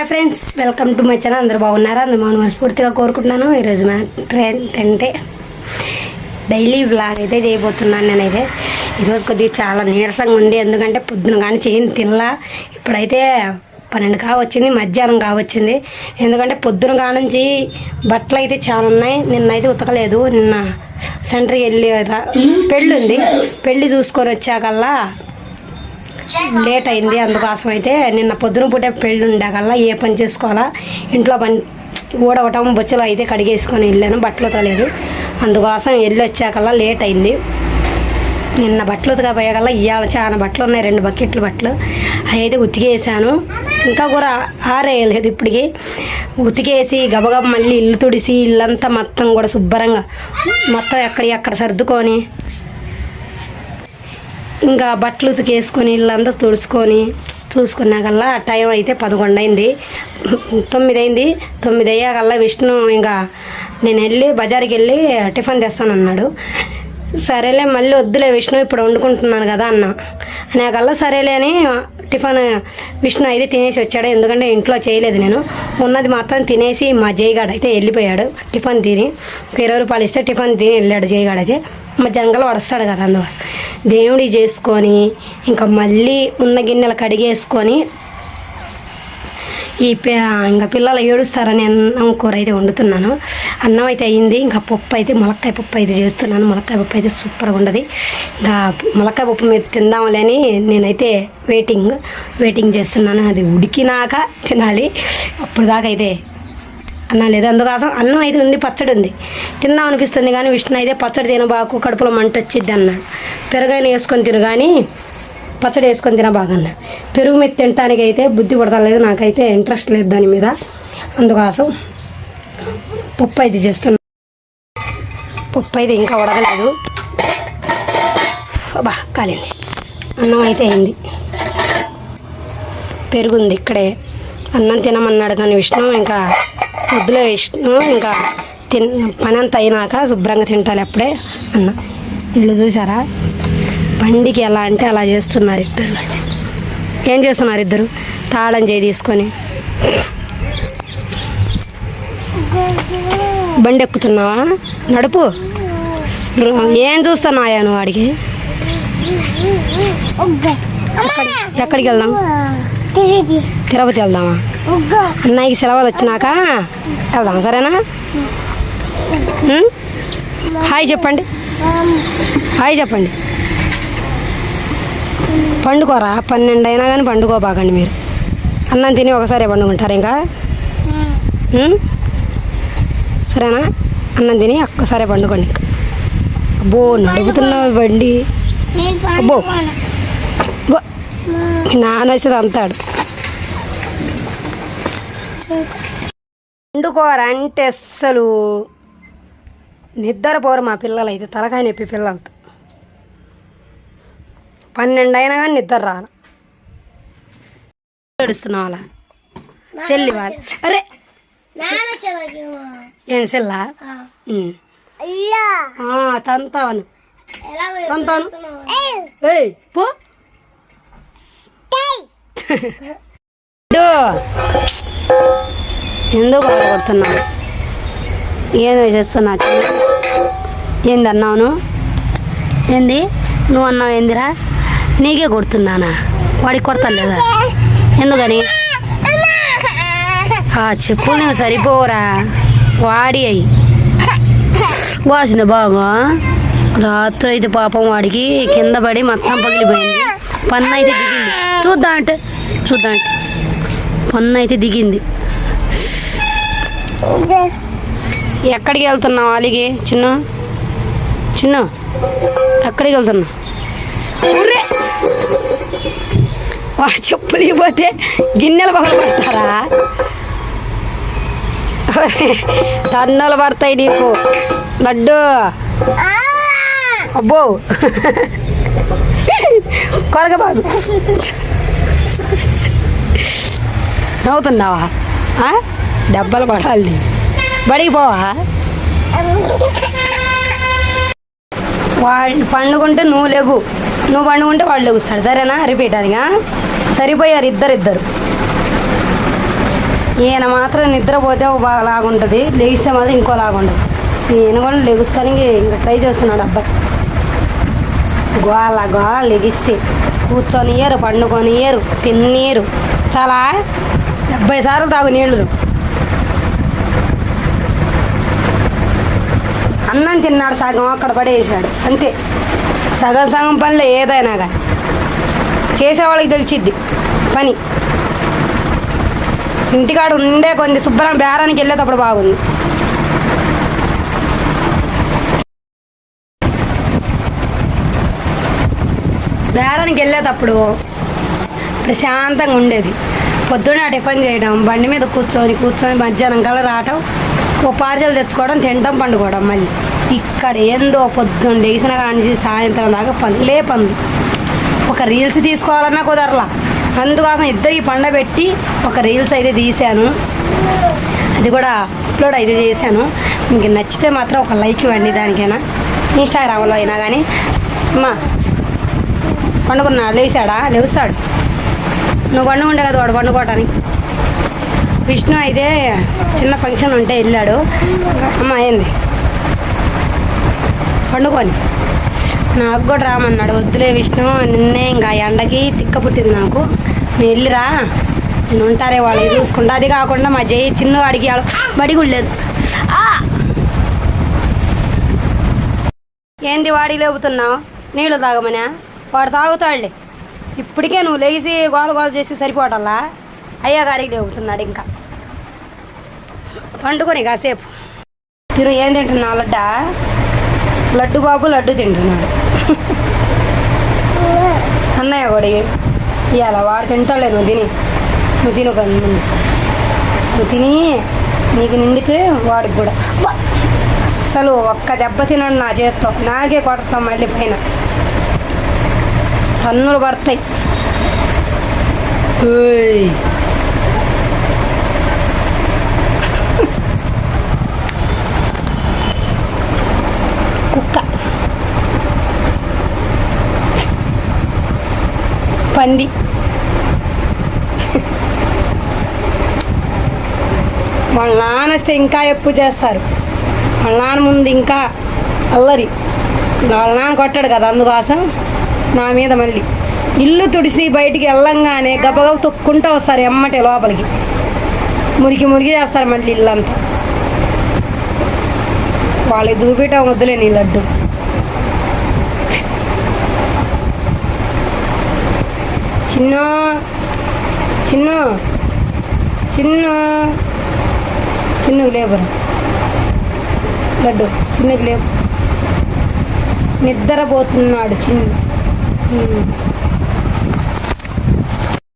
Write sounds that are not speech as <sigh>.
Hi friends welcome to my channel. అందరూ బాగున్నారా? అందరూ మనం మనస్ఫూర్తిగా కోరుకుంటున్నాను. ఈరోజు మన ట్రెండ్ అంటే డైలీ బ్లాగ్ అయితే చేయబోతున్నాను నేనైతే. ఈరోజు కొద్దిగా చాలా నీరసంగా ఉంది. ఎందుకంటే పొద్దున కానీ చేయని తినలా. ఇప్పుడైతే పన్నెండు కావచ్చింది మధ్యాహ్నం కావచ్చింది. ఎందుకంటే పొద్దున కానుంచి బట్టలు అయితే చాలా ఉన్నాయి. నిన్నైతే ఉతకలేదు. నిన్న సెంటర్కి వెళ్ళి రా- పెళ్ళి ఉంది. పెళ్ళి చూసుకొని వచ్చాకల్లా లేట్ అయింది. అందుకోసం అయితే నిన్న పొద్దున పూటే పెళ్ళి ఉండకల్లా ఏ పని చేసుకోవాలా? ఇంట్లో పని ఊడవటం బొచ్చులు అయితే కడిగేసుకొని వెళ్ళాను. బట్టలు తలేదు అందుకోసం వెళ్ళి వచ్చాకల్లా లేట్ అయింది. నిన్న బట్టలు ఉతకపోయేకల్లా ఇవాళ చాలా బట్టలు ఉన్నాయి. రెండు బకెట్లు బట్టలు అవి అయితే ఉతికేసాను. ఇంకా కూడా ఆరేయలేదు ఇప్పటికి. ఉతికేసి గబగబ మళ్ళీ ఇల్లు తుడిసి ఇల్లంతా మొత్తం కూడా శుభ్రంగా మొత్తం ఎక్కడి అక్కడ సర్దుకొని ఇంకా బట్టలు ఉతికేసుకొని ఇల్లంతా తుడుచుకొని చూసుకున్నాకల్లా టైం అయితే పదకొండు అయింది తొమ్మిది అయింది తొమ్మిది అయ్యాకల్లా విష్ణు ఇంకా నేను వెళ్ళి బజార్కి వెళ్ళి టిఫిన్ తెస్తానన్నాడు. సరేలే మళ్ళీ వద్దులే విష్ణు ఇప్పుడు వండుకుంటున్నాను కదా అన్న. అనేకల్లా సరేలే అని టిఫిన్ విష్ణు అయితే తినేసి వచ్చాడు. ఎందుకంటే ఇంట్లో చేయలేదు నేను. ఉన్నది మాత్రం తినేసి మా జయగాడు అయితే వెళ్ళిపోయాడు. టిఫిన్ తిని ఒక ఇరవై రూపాయలు ఇస్తే టిఫిన్ తిని వెళ్ళాడు జయగాడు అయితే మా మధ్యాహ్నం వడస్తాడు కదా అందువల్ల. దేవుడి చేసుకొని ఇంకా మళ్ళీ ఉన్న గిన్నెలు కడిగేసుకొని ఈ పి ఇంకా పిల్లలు ఏడుస్తారని అన్నం కూర అయితే వండుతున్నాను. అన్నం అయితే అయ్యింది ఇంకా పప్పు అయితే ములక్కాయ పప్పు అయితే చేస్తున్నాను. ములక్కాయ పప్పు అయితే సూపర్గా ఉండదు. ఇంకా ములక్కాయ పప్పు మీద తిందాంలే అని నేనైతే వెయిటింగ్ వెయిటింగ్ చేస్తున్నాను. అది ఉడికినాక తినాలి. అప్పుడు దాకా అయితే అన్నం లేదు అందుకోసం అన్నం అయితే ఉంది పచ్చడి ఉంది. తిందాం అనిపిస్తుంది కానీ విష్ణు అయితే పచ్చడి తినబాకు కడుపులో మంట వచ్చిద్ది అన్నాడు పెరుగైన వేసుకొని తిను కానీ పచ్చడి వేసుకొని తినబాకు అన్నాడు పెరుగు మీద తినటానికి అయితే బుద్ధి పడతలేదు నాకైతే ఇంట్రెస్ట్ లేదు దాని మీద. అందుకోసం పప్పు అయితే చేస్తున్నా. పప్పు అయితే ఇంకా ఉడకలేదు బా కాలింది. అన్నం అయితే అయింది. పెరుగుంది ఇక్కడే. అన్నం తినమన్నాడు కానీ విష్ణు ఇంకా వద్దులే విష్ణు ఇంకా తిన్ పని అంతా అయినాక శుభ్రంగా తింటాలి అప్పుడే అన్న. వీళ్ళు చూసారా? బండికి ఎలా అంటే అలా చేస్తున్నారు ఇద్దరు ఏం చేస్తున్నారు ఇద్దరు? తాళం చేయి తీసుకొని. బండి ఎక్కుతున్నావా? నడుపు. ఏం చూస్తున్నాయా నువ్వు వాడికి ఎక్కడి- ఎక్కడికి వెళ్దాం? తిరుపతి వెళ్దామా? అన్నయ్యకి సెలవులు వచ్చినాక వెళ్దాం సరేనా? హాయ్ చెప్పండి. హాయ్ చెప్పండి. పండుకోరా? పన్నెండు అయినా కానీ పండుకోబాకండి మీరు. అన్నం తిని ఒకసారి పండుకుంటారు ఇంకా? సరేనా? అన్నం తిని ఒక్కసారి పండుకోండి. ఇంకా అబ్బో నడుపుతున్నావు బండి. అబ్బో. అబ్బో. నాన్న వచ్చేది అంతాడు. వండుకోరు అంటే అస్సలు నిద్రపోరు మా పిల్లలు అయితే తలకాయ నొప్పి పిల్లలతో. పన్నెండు అయినా కానీ నిద్ర రాల. ఏడుస్తున్నావు అలా? వాళ్ళు అరే! ఏం. ఆ, తంతాను. తంతాను. ఏయ్ పో. <laughs> ఎందుకు బాధపడుతున్నావు? ఏదో చేస్తున్నా ఏంది అన్నావును? ఏంది? నువ్వు అన్నావు ఏందిరా? నీకే కొడుతున్నానా? వాడికి కొడతాను లేదా? ఎందుకని? ఆ చెప్పులు నీకు సరిపోరా వాడి అయి. వాసింది బాగా. రాత్రి అయితే పాపం వాడికి కింద పడి మొత్తం పగిలిపోయింది. పన్ను అయితే దిగింది. చూద్దాం అంటే చూద్దాం అంటే. పన్ను అయితే దిగింది. ఎక్కడికి వెళ్తున్నావు అలిగి? చిన్న? చిన్న? ఎక్కడికి వెళ్తున్నావు? ఉర్రే! వాడు చెప్పులు ఇవ్వతే గిన్నెలు పగలు పడతారా తన్నులు పడతాయి నీకు. లడ్డు. అబ్బో! కొరక బాబు. నవ్వుతున్నావా? ఆ? దెబ్బలు పడాలి. బడికి పోవా? వాళ్ళు పండుకుంటే నువ్వు లేగు. నువ్వు పండుకుంటే వాళ్ళు లెగుస్తాడు. సరేనా? రిపీట్ అదిగా సరిపోయారు ఇద్దరు ఇద్దరు. ఈయన మాత్రం నిద్రపోతే ఒక లాగుంటుంది లెగిస్తే మాత్రం ఇంకో లాగుంటుంది. ఈయన కూడా లెగుస్తానికి ఇంకా ట్రై చేస్తున్నాడు అబ్బాయి గోల గోల లెగిస్తే కూర్చొని ఇయ్యరు పండుకొని ఇయ్యరు తిన్నీరు చాలా డెబ్బై సార్లు తాగు నీళ్ళు అన్నం తిన్నాడు సగం అక్కడ పడేసాడు. అంతే. సగం సగం పనిలో ఏదైనా కానీ. చేసేవాళ్ళకి తెలిసిద్ది పని. ఇంటికాడ ఉండే కొంచెం శుభ్రం బేరానికి వెళ్ళేటప్పుడు బాగుంది. బేరానికి వెళ్ళేటప్పుడు ప్రశాంతంగా ఉండేది. పొద్దున్న టిఫిన్ చేయడం బండి మీద కూర్చొని కూర్చొని మధ్యాహ్నం కల రావటం ఓ పార్సల్ తెచ్చుకోవడం తినడం పండుకోవడం మళ్ళీ. ఇక్కడ ఏందో పొద్దున్న లేచిన కానించి సాయంత్రం దాకా పనులే పనులు ఒక రీల్స్ తీసుకోవాలన్నా కుదరలా. అందుకోసం ఇద్దరికి పండబెట్టి ఒక రీల్స్ అయితే తీశాను. అది కూడా అప్లోడ్ అయితే చేశాను. మీకు నచ్చితే మాత్రం ఒక లైక్ ఇవ్వండి దానికైనా. ఇన్స్టాగ్రామ్లో అయినా కానీ. అమ్మా పండుకున్నా లేచాడా? లేవుస్తాడు నువ్వు పండుకుంటే కదా వాడు పండుకోవటానికి. విష్ణు అయితే చిన్న ఫంక్షన్ ఉంటే వెళ్ళాడు. అమ్మ ఏంది? పండుకొని. నాకు కూడా రామన్నాడు వద్దులే విష్ణు నిన్నే ఇంకా ఎండకి తిక్క పుట్టింది నాకు. నేను వెళ్ళిరా నేను ఉంటారే వాళ్ళు చూసుకుంటా. అది కాకుండా మా జై చిన్నవాడికి ఆడు బడి కూడా లేదు. ఏంది వాడి లేపుతున్నావు? నీళ్ళు తాగమనే? వాడు తాగుతాడులే. ఇప్పటికే నువ్వు లేచి గోల గోల చేసి సరిపోవటల్లా అయ్యా గారికి లేపుతున్నాడు ఇంకా. పండుకొని కాసేపు. తిరు ఏం తింటున్నా లడ్డ? లడ్డు బాబు లడ్డు తింటున్నాడు. అన్నయ్య కూడా ఇవాళ వాడు తింటాలే నువ్వు తిని. నువ్వు తిను నువ్వు తిని నీకు నిండితే వాడికి కూడా. అసలు అస్సలు ఒక్క దెబ్బ తినడు నా చేత్తో. నాకే కొడతాం మళ్ళీ పైన. పన్నులు పడతాయి. పంది వాళ్ళ నాన్న వస్తే ఇంకా ఎక్కువ చేస్తారు? వాళ్ళ నాన్న ముందు ఇంకా అల్లరి. వాళ్ళ నాన్న కొట్టాడు కదా అందుకోసం నా మీద మళ్ళీ. ఇల్లు తుడిసి బయటికి వెళ్ళంగానే గబగబ తొక్కుంటూ వస్తారు ఎమ్మటే లోపలికి. మురికి మురికి చేస్తారు మళ్ళీ ఇల్లంతా. వాళ్ళకి చూపించడం వద్దులే నీ లడ్డు. చిన్న చిన్న చిన్న చిన్నకు లేబరు లడ్డు చిన్నకు లేవు. నిద్రపోతున్నాడు చిన్న.